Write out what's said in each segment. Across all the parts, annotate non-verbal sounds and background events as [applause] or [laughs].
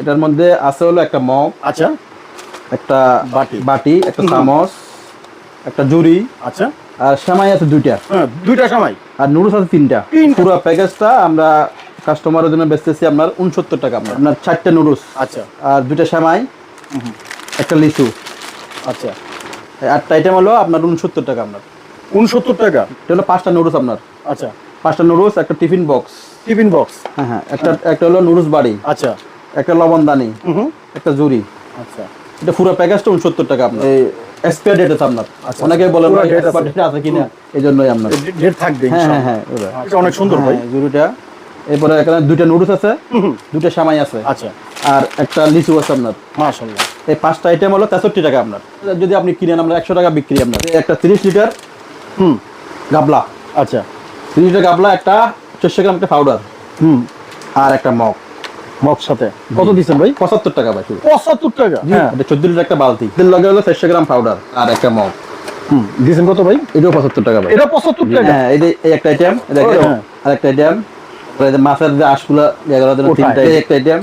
এটার মধ্যে আছে হলো একটা মগ আচ্ছা। একটা বাটি। বাটি একটা চামচ একটা জুড়ি। আচ্ছা। আর সেমাই আছে দুইটা। হ্যাঁ দুইটা সময় আর নুডলস আছে তিনটা। পুরো প্যাকেজটা আমরা কাস্টমারের জন্য বেচতেছি আপনার উনসত্তর টাকা আপনার আপনার চারটে নুডলস। আচ্ছা। আর দুইটা সেমাই একটা লিচু। আচ্ছা। আটটা আইটেম হলো আপনার উনসত্তর টাকা আপনার। উনসত্তর টাকা? এটা হলো পাঁচটা নুডলস আপনার। আচ্ছা। পাঁচটা নুডলস একটা টিফিন বক্স টিফিন বক্স হ্যাঁ হ্যাঁ একটা একটা হলো নুডলস বাড়ি। আচ্ছা। একটা লবণদানি একটা জুড়ি। আচ্ছা। এটা পুরো প্যাকেজটা উনসত্তর টাকা আপনার। এই এক্সপায়ার ডেট আছে আপনার। অনেকে বলেন। এক্সপায়ার ডেট আছে। কিনা এই জন্যই আপনার। ডেট থাকবে হ্যাঁ হ্যাঁ হ্যাঁ এটা অনেক সুন্দর ভাই। হ্যাঁ, জুড়িটা। এরপরে এখানে দুইটা নুডলস আছে। দুইটা সামাই আছে। আচ্ছা। আর একটা লিচু আছে আপনার। মাশাআল্লাহ। এই পাঁচটা আইটেম হলো তেষট্টি টাকা আপনার। যদি আপনি কিনেন আমরা একশো টাকা বিক্রি আপনার। একটা তিরিশ লিটার হুম। গাবলা। আচ্ছা। তিরিশ লিটার গাবলা একটা চারশো গ্রাম একটা পাউডার হুম। আর একটা মগ। মগ সাথে কত দিচ্ছেন ভাই? পঁচাত্তর টাকা ভাই। শুধু। পঁচাত্তর টাকা? হ্যাঁ। এটা চোদ্দ লিটার একটা বালতি। এর লগে হলো চারশো গ্রাম পাউডার আর একটা মগ। হুম দিচ্ছেন কত ভাই? এটাও পঁচাত্তর টাকা ভাই। এটা পঁচাত্তর টাকা? হ্যাঁ এই এই একটা আইটেম হ্যাঁ। আর একটা আইটেম মাছের যে আঁশগুলো এগারো দিন তিনটা এই একটা আইটেম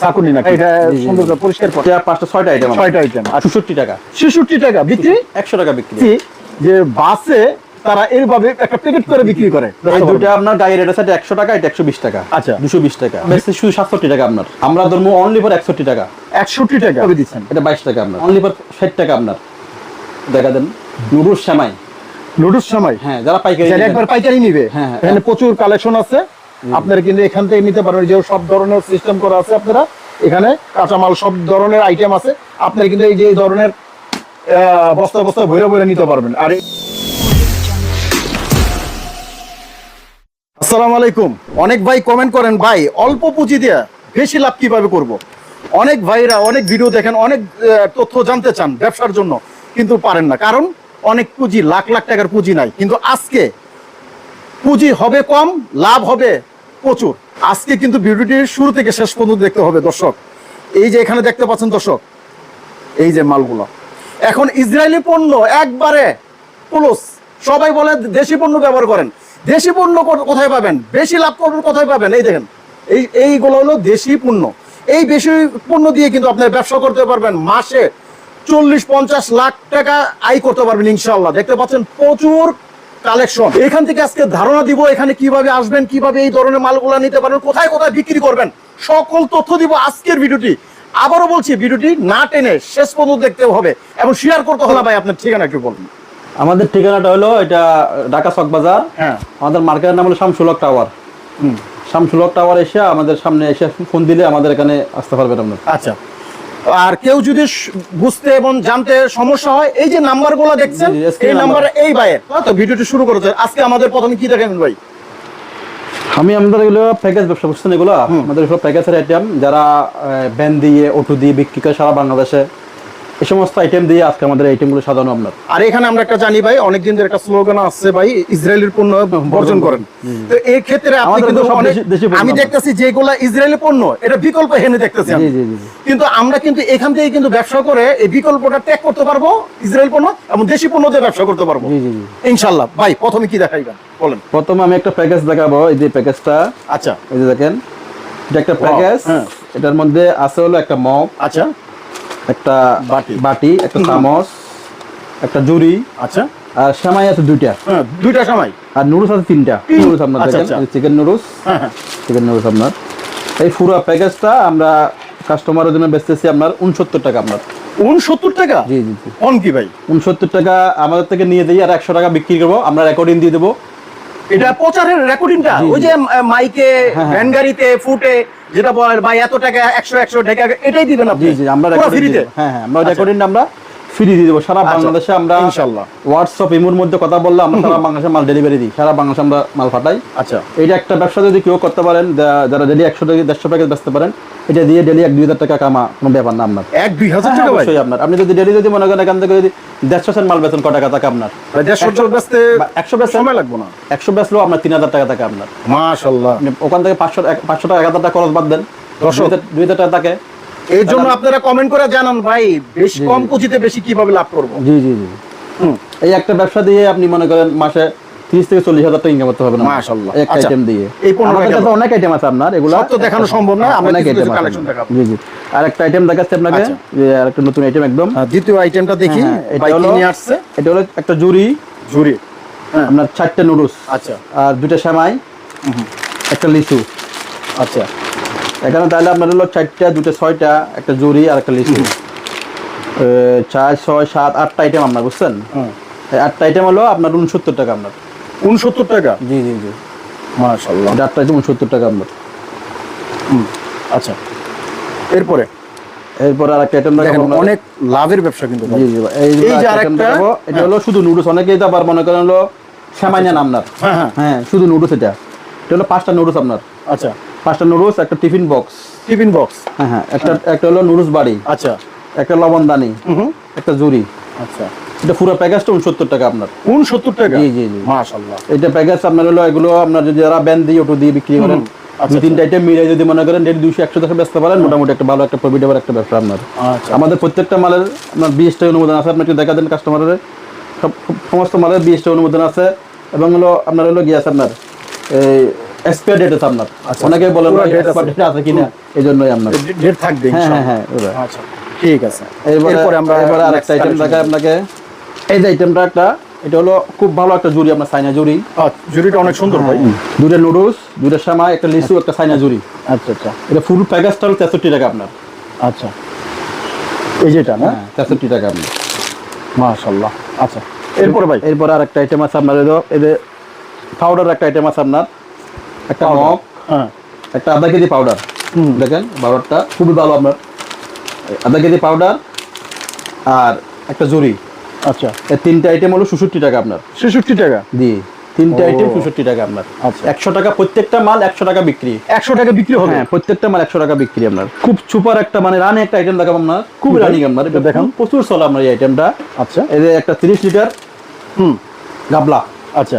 চাকুনি না এটা সুন্দর করে পরিষ্কার পাঁচটা ছয়টা আইটেম ছয়টা আইটেম আর টাকা। ছেষট্টি টাকা বিক্রি? একশো টাকা বিক্রি। যে বাসে তারা এইভাবে একটা প্যাকেট করে বিক্রি করে। এই দুটো আপনার গাড়ির রেট আছে এটা একশো টাকা এটা একশো বিশ টাকা। আচ্ছা। দুশো বিশ টাকা। বেশি শুধু সাতষট্টি টাকা আপনার। আমরা ধরবো অনলি ফর একষট্টি টাকা। একষট্টি টাকা। কবে দিচ্ছেন। এটা বাইশ টাকা আপনার। অনলি ফর ষাট টাকা আপনার। দেখা দেন। নুডুস শ্যামাই লুডুস সময় হ্যাঁ যারা পাইকারি যারা একবার পাইকারি নিবে। হ্যাঁ, হ্যাঁ। এখানে প্রচুর কালেকশন আছে। আপনারা কিন্তু এখান থেকে নিতে পারেন যে সব ধরনের সিস্টেম করা আছে আপনারা। এখানে কাঁচামাল সব ধরনের আইটেম আছে। আপনারা কিন্তু এই যে ধরনের বস্তা বস্তা ভরে ভরে নিতে পারবেন। আর আসসালামু আলাইকুম। অনেক ভাই কমেন্ট করেন, ভাই, অল্প পুঁজি দিয়ে বেশি লাভ কীভাবে করব। অনেক ভাইরা অনেক ভিডিও দেখেন, অনেক তথ্য জানতে চান ব্যবসার জন্য, কিন্তু পারেন না। কারণ অনেক পুঁজি, লাখ লাখ টাকার পুঁজি নাই। কিন্তু আজকে পুঁজি হবে কম, লাভ হবে প্রচুর। আজকে কিন্তু ভিডিওটির শুরু থেকে শেষ পর্যন্ত দেখতে হবে, দর্শক। এই যে এখানে দেখতে পাচ্ছেন, দর্শক, এই যে মালগুলো। এখন ইসরায়েলি পণ্য একবারে প্লস সবাই বলে দেশি পণ্য ব্যবহার করেন। দেশি পণ্য কোথায় পাবেন? বেশি লাভ করবেন, কোথায় পাবেন? এই দেখেন, এই, এইগুলো হলো দেশি পণ্য। এই বেশি পণ্য দিয়ে কিন্তু আপনার ব্যবসা করতে পারবেন। মাসে চল্লিশ, পঞ্চাশ লাখ টাকা আয় করতে পারবেন ইনশাল্লাহ দেখতে পাচ্ছেন প্রচুর কালেকশন। এখান থেকে আজকে ধারণা দিব এখানে কীভাবে আসবেন, কীভাবে এই ধরনের মালগুলা নিতে পারবেন, কোথায় কোথায় বিক্রি করবেন। সকল তথ্য দিব আজকের ভিডিওটি। আবারও বলছি, ভিডিওটি না টেনে শেষ পর্যন্ত দেখতে হবে এবং শেয়ার করতে হলে ভাই আপনার ঠিকানা একটু বলুন। আমাদের ঠিকানাটা হলো এটা ঢাকা চক বাজার। হ্যাঁ। আমাদের মার্কেটের নাম হলো শামসুলক টাওয়ার। হুম। শামসুলক টাওয়ার এসে আমাদের সামনে এসে ফোন দিলে আমাদের এখানে আসতে পারবেন আপনার আচ্ছা। আর কেউ যদি বুঝতে এবং জানতে সমস্যা হয় এই যে নাম্বারগুলো দেখছেন এই। নাম্বার। এই ভাইয়ের। তো ভিডিওটি শুরু করেছে আজকে আমাদের প্রথমে কি দেখাবেন ভাই? আমি আমাদের এগুলো প্যাকেজ ব্যবসা বুঝছেন এগুলো? আমাদের এগুলো প্যাকেজের আইটেম যারা ব্যান দিয়ে অটো দিয়ে বিক্রি করে সারা বাংলাদেশে। এই সমস্ত আইটেম দিয়ে আজকে আমাদের আইটেমগুলো সাজানো আপনার। আর এখানে আমরা একটা জানি ভাই অনেকদিন ধরে একটা স্লোগান আছে ভাই ইসরায়েলের পণ্য বর্জন করেন। তো এই ক্ষেত্রে আপনি কিন্তু আমি দেখতেছি যেগুলা ইসরায়েলি পণ্য এটা বিকল্প হেনে দেখতেছি। কিন্তু আমরা কিন্তু এখান থেকে কিন্তু ব্যবসা করে এই বিকল্পটা ত্যাগ করতে পারব ইসরায়েল পণ্য এবং দেশি পণ্য দিয়ে ব্যবসা করতে পারব। জি জি জি। ইনশাল্লাহ ভাই প্রথমে কি দেখাইবেন? বলেন। প্রথমে আমি একটা প্যাকেজ দেখাবো এই যে প্যাকেজটা আচ্ছা। এই যে দেখেন এটা একটা প্যাকেজ। এটার মধ্যে আছে হলো একটা মগ আচ্ছা। একটা বাটি। একটা চামচ একটা জুড়ি আচ্ছা। আর সেমাই আছে দুইটা। হ্যাঁ দুইটা সময় আর নুডলস আছে তিনটা। তিন- নুডলস আপনার আচ্ছা, দেখেন আচ্ছা। Chicken noodles. হ্যাঁ হ্যাঁ। চিকেন নুডলস আপনার। এই পুরো প্যাকেজটা আমরা কাস্টমারের জন্য বেচতেছি আপনার উনসত্তর টাকা আপনার। উনসত্তর টাকা? জি জি জি। কি ভাই? উনসত্তর টাকা আমাদের থেকে নিয়ে দিই আর একশো টাকা বিক্রি করব। আমরা রেকর্ডিং দিয়ে দেবো। এটা প্রচারের রেকর্ডিংটা ওই যে মাইকে। ভ্যান গাড়িতে ফুটে যেটা বলে ভাই এত টাকা একশো একশো টাকা এটাই দিবেন আপনি? আমরা রেকর্ডিং ফ্রিতে হ্যাঁ হ্যাঁ আমরা রেকর্ডিংটা আমরা ফ্রি দিয়ে দেবো। সারা আচ্ছা, বাংলাদেশে আমরা ইনশাল্লাহ। হোয়াটসঅ্যাপ ইমোর মধ্যে কথা বললে আমরা সারা বাংলাদেশে মাল ডেলিভারি দিই। সারা বাংলাদেশে আমরা মাল পাঠাই। আচ্ছা। এইটা একটা ব্যবসা যদি কেউ করতে পারেন যারা ডেলি একশো টাকা দেড়শো প্যাকেজ বেচতে পারেন এটা দিয়ে ডেলি এক দুই হাজার টাকা কামা কোনো ব্যাপার না আপনার। এক দুই হাজার হ্যাঁ, টাকা অবশ্যই আপনার। আপনি যদি ডেলি যদি মনে করেন এখান থেকে যদি দেড়শো সেন্ট মাল বেচেন ক টাকা থাকে আপনার? দেড়শো বেচতে একশো বেচেন সময় লাগবে না। একশো বেচলেও আপনার তিন হাজার টাকা থাকে আপনার। মাশাল্লাহ। ওখান থেকে পাঁচশো পাঁচশো টাকা এক হাজার টাকা খরচ বাদ দেন। দুই হাজার টাকা থাকে। এই জন্য আপনারা কমেন্ট করে জানান ভাই বেশি কম পুঁজিতে বেশি কীভাবে লাভ করব? জি জি জি। এই একটা ব্যবসা দিয়ে আপনি মনে করেন মাসে থেকে হাজার টাকা ইনকাম করতে হবে না? মাশাআল্লাহ। একটা আচ্ছা, আইটেম দিয়ে। এই পনেরো আমাদের গেল। কাছে অনেক আইটেম আছে আপনার এগুলো তো দেখানো সম্ভব না, আমরা কিছু কিছু আইটেম দেখাবো। জি জি। আর একটা আইটেম দেখাচ্ছি আপনাকে আচ্ছা। যে আরেকটা নতুন আইটেম একদম। দ্বিতীয় আইটেমটা দেখি হ্যাঁ, নিয়ে আসছে। এটা হলো একটা জুড়ি ঝুরি হ্যাঁ। আপনার চারটে নুডলস আচ্ছা। আর দুইটা সেমাই একটা লিচু। আচ্ছা। এখানে তাহলে আপনার হলো চারটা দুটো ছয়টা একটা জুড়ি আর একটা লিচু। চার ছয় সাত আটটা আইটেম আপনার বুঝছেন। আটটা আইটেম হলো আপনার উনসত্তর টাকা আপনার উনসত্তর টাকা? জি জি জি। মাশাল্লাহ আটটা আইটেম উনসত্তর টাকা আপনার আচ্ছা। এরপরে? এরপর আর একটা আইটেম অনেক লাভের ব্যবসা কিন্তু জি জি এই যে আরেকটা এটা হলো শুধু নুডলস অনেকেই তো আবার মনে করেন হলো সামান্য আপনার হ্যাঁ হ্যাঁ। হ্যাঁ শুধু নুডলস এটা। এটা হলো পাঁচটা নুডলস আপনার। আচ্ছা। পাঁচটা নুডলস একটা টিফিন বক্স। Tiffin box. হ্যাঁ হ্যাঁ একটা একটা হলো নুডলস বাড়ি আচ্ছা। একটা লবণদানি একটা জুরি আচ্ছা। এটা পুরো প্যাকেজটা উনসত্তর টাকা আপনার। উনসত্তর টাকা? জি, জি, জি। মাশাল্লাহ এটা প্যাকেজ আপনার হলো এগুলো আপনার যদি যারা ব্যান দিয়ে অটো দিয়ে বিক্রি করেন আচ্ছা, তিনটা আইটেম মিলে যদি মনে করেন ডেলি দুশো একশো টাকা বেচতে পারেন মোটামুটি একটা ভালো একটা প্রফিটেবল একটা ব্যবসা আপনার। আচ্ছা। আমাদের প্রত্যেকটা মালের আপনার বিএসটা অনুমোদন আছে আপনি একটু দেখা দেন কাস্টমারের সব সমস্ত মালের বিএসটা অনুমোদন আছে এবং হলো আপনার হলো গিয়ে আছে আপনার? এই এক্সপায়ার ডেট আছে আপনার। অনেকে বলেন। এক্সপায়ার ডেট আছে। কিনা এই জন্যই আপনার। ডেট থাকবে হ্যাঁ হ্যাঁ হ্যাঁ আচ্ছা। ঠিক আছে। এরপরে আমরা এরপরে আর next একটা আইটেম collection দেখায় দেখি। আপনাকে। এই যে আইটেমটা একটা এটা হলো খুব ভালো একটা জুড়ি আপনার সাইনা জুড়ি। জুড়িটা অনেক সুন্দর ভাই। দুটো নুডলস দুটো সামা একটা লিচু একটা সাইনা জুড়ি। আচ্ছা আচ্ছা। এটা ফুল প্যাকেজটা হলো তেষট্টি টাকা আপনার। আচ্ছা। এই যেটা না? হ্যাঁ তেষট্টি টাকা আপনার। মাশাল্লাহ। আচ্ছা। এরপরে ভাই? এরপর আর একটা আইটেম আছে আপনার এলো এদের পাউডার একটা আইটেম আছে আপনার। একটা মগ হ্যাঁ। একটা আধা কেজি পাউডার। দেখেন পাউডারটা খুবই ভালো আপনার। আধা কেজি পাউডার আর একটা জুড়ি আচ্ছা। এই তিনটা আইটেম হলো ষষট্টি টাকা আপনার। ছেষট্টি টাকা? জি তিনটা আইটেম ষষট্টি টাকা আপনার। আচ্ছা। একশো টাকা প্রত্যেকটা মাল একশো টাকা বিক্রি। একশো টাকা বিক্রি হবে? হ্যাঁ প্রত্যেকটা মাল একশো টাকা বিক্রি আপনার। খুব সুপার একটা মানে রানি একটা আইটেম দেখাবো আপনার। খুব? রানিং। আপনার। দেখান। প্রচুর চলে আপনার এই আইটেমটা আচ্ছা। এদের একটা তিরিশ লিটার হুম। গাবলা। আচ্ছা।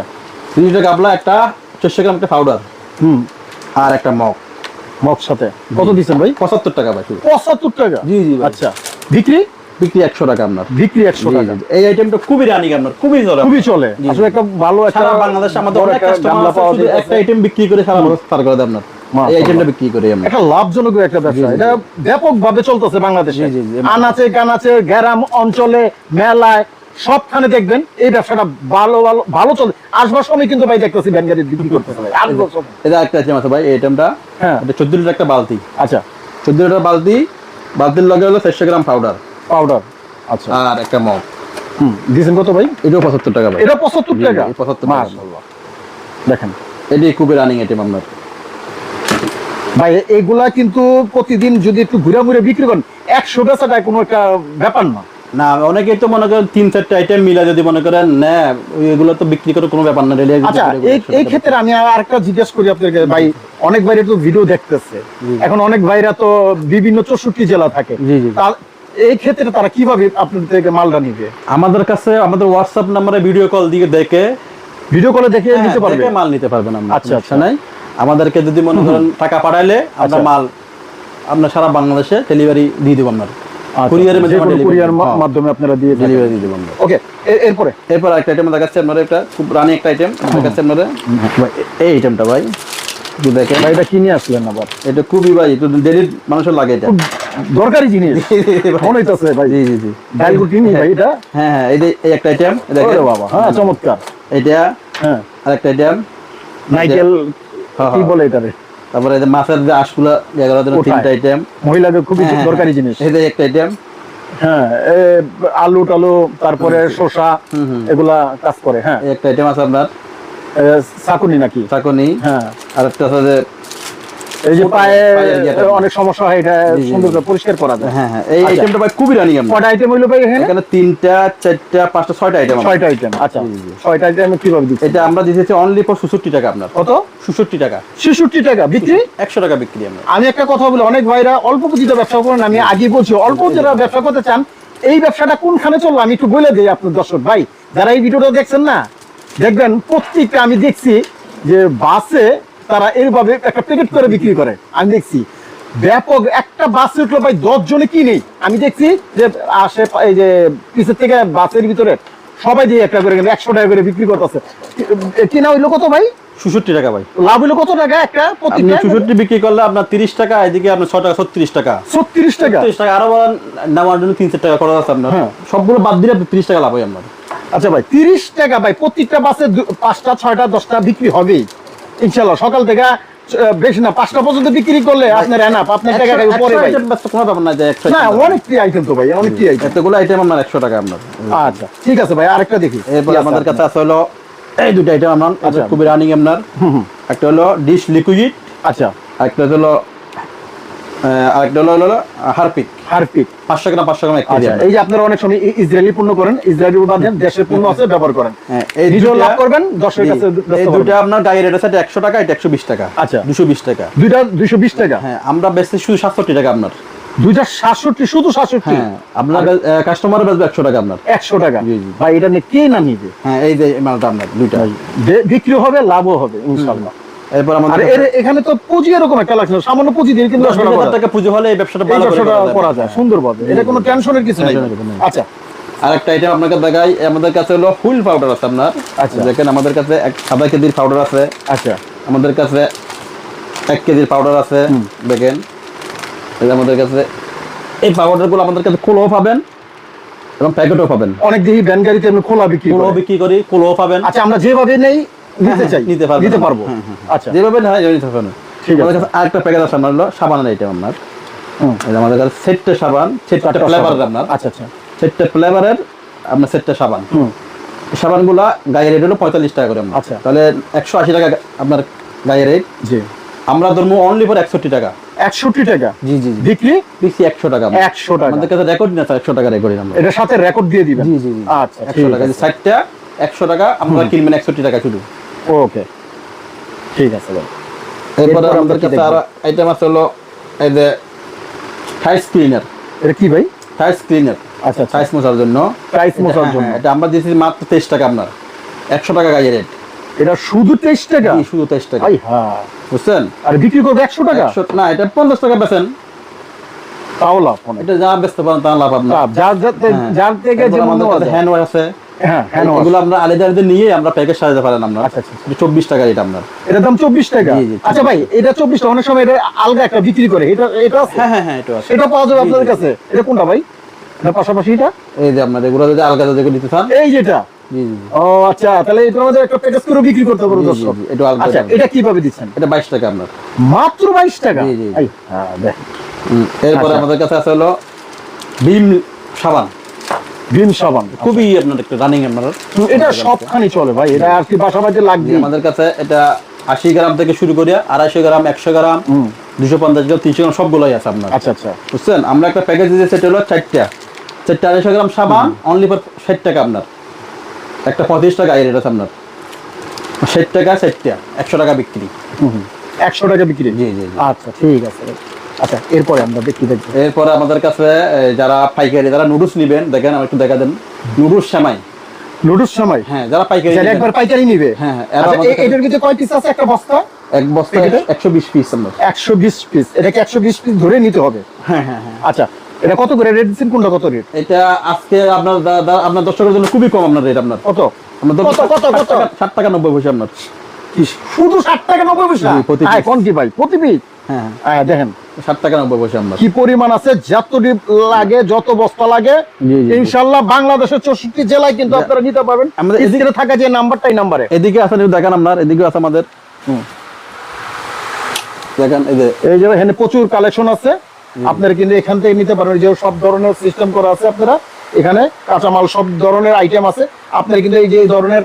তিরিশ লিটার গাবলা একটা চারশো গ্রাম একটা পাউডার হুম। আর একটা মগ। মগ সাথে। কত দিচ্ছেন ভাই? পঁচাত্তর টাকা বাকি পঁচাত্তর টাকা? জি, জি আচ্ছা। বিক্রি? বিক্রি একশো টাকা আপনার। বিক্রি একশো টাকা। এই আইটেমটা খুবই রানিং আপনার খুবই চলে। খুবই চলে। আসলে একটা ভালো একটা বাংলাদেশে আমাদের অনেক গামলা পাওয়া যায়। একটা আইটেম বিক্রি করে সারা বছর পার করে দেয় আপনার। এই আইটেমটা বিক্রি করি আমরা। একটা লাভজনক একটা ব্যবসা। এটা ব্যাপক ভাবে চলতেছে বাংলাদেশে। আনাচে কানাচে গ্রাম অঞ্চলে মেলায় সবখানে দেখবেন এই ব্যবসাটা ভালো ভালো ভালো চলে। আসবার সময় কিন্তু ভাই দেখতেছি ভ্যান গাড়ি বিক্রি করতেছে ভাই। আসবার সময়। এটা একটা আছে ভাই এই আইটেমটা হ্যাঁ। এটা চোদ্দ লিটার একটা বালতি। আচ্ছা। চোদ্দ লিটার বালতি বালতির লগে হলো চারশো গ্রাম পাউডার পাউডার আচ্ছা। আর একটা মগ। হুম দিয়েছেন কত ভাই? এটাও পঁচাত্তর টাকা ভাই। এটা পঁচাত্তর টাকা? জি, 75 টাকা। মাশাআল্লাহ। দেখেন। এটি খুবই রানিং আইটেম আপনার। ভাই এগুলা কিন্তু প্রতিদিন যদি একটু ঘুরে ঘুরে বিক্রি করেন একশো বেচাটা কোনো একটা ব্যাপার না। না অনেকেই তো মনে করেন তিন চারটে আইটেম মিলা যদি মনে করেন না এগুলো তো বিক্রি করে কোনো ব্যাপার না আচ্ছা এই ক্ষেত্রে আমি আরেকটা জিজ্ঞেস করি আপনাকে ভাই অনেক ভাইরা তো ভিডিও দেখতেছে। এখন অনেক ভাইরা তো বিভিন্ন চৌষট্টি জেলা থাকে। এই ক্ষেত্রে তারা কীভাবে আপনাদের থেকে মালটা নিবে? আমাদের কাছে আমাদের হোয়াটসঅ্যাপ নাম্বারে ভিডিও কল দিয়ে দেখে ভিডিও কলে দেখে হ্যাঁ, নিতে পারবে? মাল নিতে পারবেন আমরা আচ্ছা, সমস্যা নাই। আমাদেরকে যদি মনে করেন টাকা পাঠাইলে আমরা আচ্ছা। মাল আপনার সারা বাংলাদেশে ডেলিভারি দিয়ে দেবো আপনার। কুরিয়ারের মাধ্যমে কুরিয়ার মাধ্যমে আপনারা দিয়ে ডেলিভারি দিয়ে দেবো ওকে এরপরে? এরপর একটা আইটেম দেখাচ্ছে আপনার একটা খুব রানি একটা আইটেম দেখাচ্ছে আপনার এই আইটেমটা ভাই একটু দেখেন। ভাই এটা কিনে আসলেন আবার? এটা খুবই ভাই একটু ডেলি মানুষের লাগে এটা। দরকারি জিনিস। [laughs] মনে হইতাছে ভাই। জি জি জি। ডাইল কিনি ভাই এটা? হ্যাঁ হ্যাঁ এই এই একটা আইটেম দেখেন। বাবা হ্যাঁ চমৎকার। এটা হ্যাঁ। আরেকটা আইটেম নাইকেল হ্যাঁ, কি হ্যাঁ। বলে এটারে? তারপরে এই যে মাছের যে আঁশগুলা এগারো জন্য তিনটা আইটেম মহিলাদের খুবই দরকারি জিনিস। এই যে একটা আইটেম হ্যাঁ এ, আলু টালু তারপরে শসা। এগুলা কাজ করে হ্যাঁ। একটা আইটেম আছে আপনার। চাকুনি নাকি? চাকুনি। হ্যাঁ। আর একটা আছে যে এই যে পায়ে অনেক সমস্যা হয় এটা জি, জি, সুন্দর করে পরিষ্কার করা যায়। হ্যাঁ হ্যাঁ এই আচ্ছা। আইটেমটা ভাই খুবই রানি আমরা কয়টা আইটেম হইল ভাই এখানে? এখানে তিনটা চারটা পাঁচটা ছয়টা আইটেম ছয়টা আইটেম আচ্ছা। ছয়টা আইটেম কীভাবে দিচ্ছি এটা আমরা দিতেছি অনলি ফর ষষট্টি টাকা আপনার। কত? টাকা। বিক্রি? একশো টাকা বিক্রি আমরা। আমি একটা কথা বলি অনেক ভাইরা অল্প পুঁজিতে ব্যবসা করেন আমি আগে বলছি অল্প যারা ব্যবসা করতে চান এই ব্যবসাটা কোনখানে চলল আমি একটু বলে দিই আপনার দর্শক ভাই যারা এই ভিডিওটা দেখছেন না দেখবেন প্রত্যেকটা আমি দেখছি যে বাসে তারা এইভাবে একটা প্যাকেট করে বিক্রি করে। আমি দেখছি ব্যাপক একটা বাস উঠল ভাই দশ জনে কি নেই? আমি দেখছি যে আসে এই যে পিছের থেকে বাসের ভিতরে সবাই দিয়ে একটা করে কিন্তু একশো টাকা করে বিক্রি করতেছে। কিনা হইল কত ভাই? চৌষট্টি টাকা ভাই। লাভ হইল কত টাকা একটা আপনি প্রতিটা বিক্রি করলে আপনার তিরিশ টাকা এদিকে আপনার টাকা ছত্রিশ টাকা। ছত্রিশ টাকা? তিরিশ টাকা আরও নেওয়ার জন্য তিন চার টাকা খরচ আছে আপনার। হ্যাঁ। সবগুলো বাদ দিলে তিরিশ টাকা লাভ হয় আপনার। আচ্ছা ভাই তিরিশ টাকা ভাই প্রত্যেকটা বাসে পাঁচটা ছয়টা দশটা বিক্রি হবেই। ইনশাল্লাহ সকাল থেকে বেশি না পাঁচটা পর্যন্ত বিক্রি করলে আপনার এনাফ আপনার টাকা খাইবে পরে ভাই। কোনো ব্যাপার না যে না অনেক কি আইটেম তো ভাই অনেক কি আইটেম এতগুলো আইটেম আপনার একশো টাকা আপনার। আচ্ছা ঠিক আছে ভাই আরেকটা দেখি। এরপর আমাদের কাছে আছে হলো এই দুটো আইটেম আপনার আচ্ছা। খুবই রানিং আপনার। একটা হলো ডিশ লিকুইড আচ্ছা। একটা হলো আরেকটা হলো হলো হারপিক। হারপিক। পাঁচশো গ্রাম পাঁচশো গ্রাম আচ্ছা এই যে আপনারা অনেক সময় ইসরায়েলি পণ্য করেন ইসরায়েলি বাদেন দেশের পণ্য আছে ব্যবহার করেন। হ্যাঁ, এই নিজেও লাভ করবেন দশের কাছে এই দুটো আপনার গাড়ির রেট আছে একশো টাকা এটা একশো বিশ টাকা। আচ্ছা। দুশো বিশ টাকা। দুইটা দুইশো বিশ টাকা? হ্যাঁ আমরা বেচছি শুধু সাতষট্টি টাকা আপনার। দুইটা সাতষট্টি শুধু সাতষট্টি? হ্যাঁ আপনার কাস্টমার বেচবে একশো টাকা আপনার। একশো টাকা। ভাই এটা নিয়ে কে না নিবে? হ্যাঁ এই যে মালটা আপনার দুইটা। বিক্রি হবে লাভও হবে ইনশাল্লাহ এরপর আমাদের এখানে তো পুঁজি এরকম একটা লাগছে সামান্য পুঁজি দিয়ে কিন্তু দশ ব্যবসাটা করা হাজার টাকা পুজো হলে এই ব্যবসাটা ভালো করা করা যায় সুন্দরভাবে। এটা কোনো টেনশনের কিছু নেই। টেনশনের কিছু নেই। আচ্ছা। আরেকটা আইটেম আপনাকে দেখাই আমাদের কাছে হলো ফুল পাউডার আছে আপনার। আচ্ছা। দেখেন আমাদের কাছে এক আধা কেজির পাউডার আছে। আচ্ছা। আমাদের কাছে এক কেজির পাউডার আছে। দেখেন আমাদের কাছে এই পাউডারগুলো আমাদের কাছে কোলোও পাবেন এবং প্যাকেটও পাবেন। অনেক দেখি ভ্যান গাড়িতে এমনি খোলা বিক্রি করে। বিক্রি করি কোলোও পাবেন। আচ্ছা আমরা যেভাবে নেই নিতে হ্যাঁ, চাই। নিতে পারবেন। নিতে পারব। হ্যাঁ, হ্যাঁ, আচ্ছা। যেভাবে না হয় নিতে পারবেন। ঠিক আছে। আমাদের কাছে আরেকটা প্যাকেট আছে আপনার হলো আপনার। আমাদের কাছে সেটটা সাবান সেটটা ফ্লেভারের আপনার। আচ্ছা আচ্ছা। সেটটা ফ্লেভারের আপনার সেটটা সাবান। সাবানগুলা গায়ের রেট হলো পঁয়তাল্লিশ টাকা করে আপনার। আচ্ছা। তাহলে একশো আশি টাকা আপনার গায়ের রেট জি। আমরা ধরবো অনলি ফর একষট্টি টাকা। একষট্টি টাকা? জি জি বিক্রি? দিচ্ছি একশো টাকা একশো টাকা। আমাদের কাছে রেকর্ড না একশো টাকা রেকর্ড আমরা। এটার সাথে রেকর্ড দিয়ে দিবেন। জি জি আচ্ছা একশো টাকা। ষাটটা একশো টাকা আমরা কিনবেন একষট্টি টাকা শুধু। ওকে ঠিক আছে ভাই। এরপরে আমাদের কাছে? আর আইটেম আছে হলো এই যে টাইস ক্লিনার এটা কি ভাই? টাইস ক্লিনার আচ্ছা আচ্ছা। টাইস মোছার জন্য। এটা- মোছার জন্য। এটা আমরা দিয়েছি মাত্র তেইশ টাকা আপনার। একশো টাকা গাড়ির রেট এটা শুধু তেইশ টাকা? শুধু তেইশ টাকা। হ্যাঁ বুঝছেন? আর বিক্রি করবে একশো টাকা? না এটা পঞ্চাশ টাকা বেচেন। তাও লাভ এটা যা বেচতে পারেন তা লাভ আপনার। যার যার থেকে- হ্যাঁ। যার থেকে। হ্যান্ড ওয়াশ আছে। হ্যাঁ এগুলো আমরা আলাদা আলাদা নিয়ে আমরা প্যাকেজ সাজাতে পারেন আমরা। আচ্ছা, আচ্ছা, চব্বিশ টাকা এটা আপনার এটার দাম চব্বিশ টাকা? আচ্ছা ভাই এটা চব্বিশ টাকা অনেক সময় এটা একটা বিক্রি করে। এটা এটা হ্যাঁ হ্যাঁ হ্যাঁ এটা এটা পাওয়া যাবে আপনাদের কাছে। এটা কোনটা ভাই? এটা পাশাপাশি এটা? এই যে আপনার এগুলো যদি আলগা যদি নিতে চান। এই যেটা। ও আচ্ছা তাহলে এটা আমাদের একটা প্যাকেজ করে বিক্রি করতে পারব দর্শক। জি, আচ্ছা এটা কীভাবে দিচ্ছেন? এটা বাইশ টাকা আপনার মাত্র বাইশ টাকা? হ্যাঁ, এরপরে আচ্ছা। আমাদের কাছে আছে হলো ভীম সাবান। ভীম সাবান। খুবই আপনার একটা রানিং আপনার এটা সবখানি চলে ভাই এটা আর কি বাসা বাড়িতে লাগবে। আমাদের কাছে এটা আশি গ্রাম থেকে শুরু করে আড়াইশো গ্রাম একশো গ্রাম। দুশো পঞ্চাশ গ্রাম তিনশো গ্রাম সবগুলোই আছে আপনার। আচ্ছা আচ্ছা। বুঝছেন? আমরা একটা প্যাকেজ দিয়েছি সেটা হলো চারটা। চারটা আড়াইশো গ্রাম সাবান অনলি ফর ষাট টাকা আপনার। একটা পঁয়ত্রিশ টাকা এর আছে আপনার। ষাট টাকা ষাটটা একশো টাকা বিক্রি। একশো টাকা বিক্রি? জি জি। আচ্ছা ঠিক আছে। আচ্ছা এরপরে আমরা দেখি দেখি। এরপরে আমাদের কাছে যারা পাইকারি যারা নুডলস নিবেন দেখেন আমি একটু দেখা দেন। নুডলস সেমাই। লুডুর সময় হ্যাঁ যারা পাইকারি যারা একবার পাইকারি নিবে। হ্যাঁ, হ্যাঁ, আচ্ছা, এটার ভিতরে কয় পিস আছে? একটা বস্তা? এক বস্তা প্যাকেটে? একশো বিশ পিস আপনার একশো বিশ পিস এটাকে একশো বিশ পিস ধরে নিতে হবে। হ্যাঁ হ্যাঁ হ্যাঁ। আচ্ছা এটা কত করে রেট দিচ্ছেন? কোনটা কত রেট? এটা আজকে আপনার আপনার দর্শকের জন্য খুবই কম আপনার রেট আপনার। কত? কত, কত, কত? টাকা- টাকা নব্বই পয়সা আপনার। শুধু ষাট টাকা নব্বই পয়সা? প্রতি হ্যাঁ। কোন কি ভাই? প্রতি পিস হ্যাঁ, হ্যাঁ। দেখেন। ষাট টাকা নব্বই পয়সা আপনার কি পরিমাণ আছে? যত লাগে যত বস্তা লাগে জি, জি, জি। ইনশাল্লাহ বাংলাদেশের চৌষট্টি জেলায় কিন্তু আপনারা নিতে পারবেন। আমাদের এদিকে- থাকা যে নাম্বারটাই নাম্বারে। এদিকে আছে একটু আপনার এদিকে আছে আমাদের। দেখেন এই যে। এই যে এখানে প্রচুর কালেকশন আছে। আপনারা কিন্তু এখান থেকে নিতে পারবেন। যে সব ধরনের সিস্টেম করা আছে আপনারা। এখানে কাঁচামাল সব ধরনের আইটেম আছে। আপনারা কিন্তু এই যে ধরনের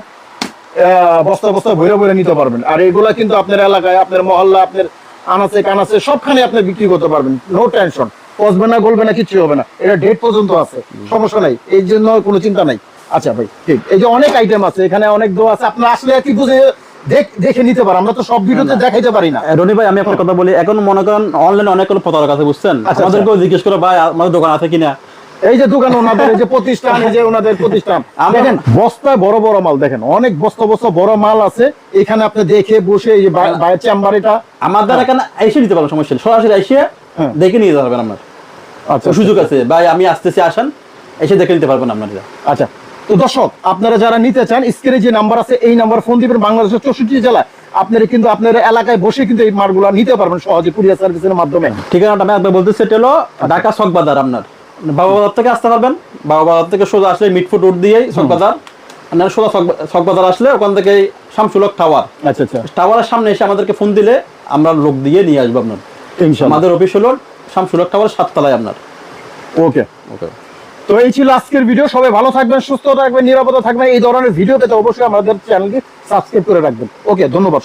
আহ, বস্তা বস্তা ভরে ভরে নিতে পারবেন। আর এগুলা কিন্তু আপনার এলাকায় আপনার মহল্লা আপনার আনাচে কানাচে সবখানে আপনি বিক্রি করতে পারবেন। নো টেনশন পচবে না গলবে না কিছু হবে না। এটা ডেট পর্যন্ত আছে। সমস্যা নাই। এই জন্য কোনো চিন্তা নাই। আচ্ছা ভাই ঠিক। এই যে অনেক আইটেম আছে এখানে অনেক দো আছে। আপনি আসলে কি বুঝে দেখ- নিতে পারেন। আমরা তো সব ভিডিওতে দেখাইতে পারি না। এ, রনি ভাই আমি একটা কথা বলি এখন মনে করেন অনলাইনে অনেক প্রতারক আছে বুঝছেন? আচ্ছা, আমাদেরকেও জিজ্ঞেস করে ভাই আমাদের দোকান আছে কিনা? এই যে দোকান ওনাদের এই যে প্রতিষ্ঠান এই যে ওনাদের প্রতিষ্ঠান। দেখেন বস্তায় বড় বড় মাল দেখেন অনেক বস্তা বস্তা বড় মাল আছে। এখানে আপনি দেখে বসে এই যে বাইরের চেম্বার এটা। আমাদের এখানে এসে নিতে পারবেন সমস্যা সরাসরি এসে হ্যাঁ। দেখে নিয়ে যেতে পারবেন আপনার। আচ্ছা সুযোগ আছে। ভাই আমি আসতেছি আসেন। এসে দেখে নিতে পারবেন আপনারা আচ্ছা তো দর্শক আপনারা যারা নিতে চান স্ক্রিনে যে নাম্বার আছে এই নাম্বার ফোন দিবেন বাংলাদেশের চৌষট্টি জেলায়। আপনারা কিন্তু আপনার এলাকায় বসে কিন্তু এই মালগুলো নিতে পারবেন সহজে কুরিয়ার সার্ভিসের মাধ্যমে। ঠিকানাটা আমি একবার বলতেছি এটা হলো ঢাকা চক বাজার আপনার। বাবা বাজার থেকে আসতে পারবেন। বাবা বাজার থেকে সোজা আসলে মিটফুট রোড দিয়েই বাজার আপনার সোজা বাজার আসলে ওখান থেকে শামসুলক টাওয়ার। আচ্ছা আচ্ছা। টাওয়ারের সামনে এসে আমাদেরকে ফোন দিলে আমরা লোক দিয়ে নিয়ে আসব আপনার। ইনশাআল্লাহ আমাদের অফিস হলো শামসুলক টাওয়ার সাততলায় আপনার। ওকে। ওকে। তো এই ছিল আজকের ভিডিও। সবাই ভালো থাকবেন সুস্থ থাকবেন নিরাপদে থাকবেন। এই ধরনের ভিডিও পেতে অবশ্যই আমাদের চ্যানেলকে সাবস্ক্রাইব করে রাখবেন। ওকে ধন্যবাদ।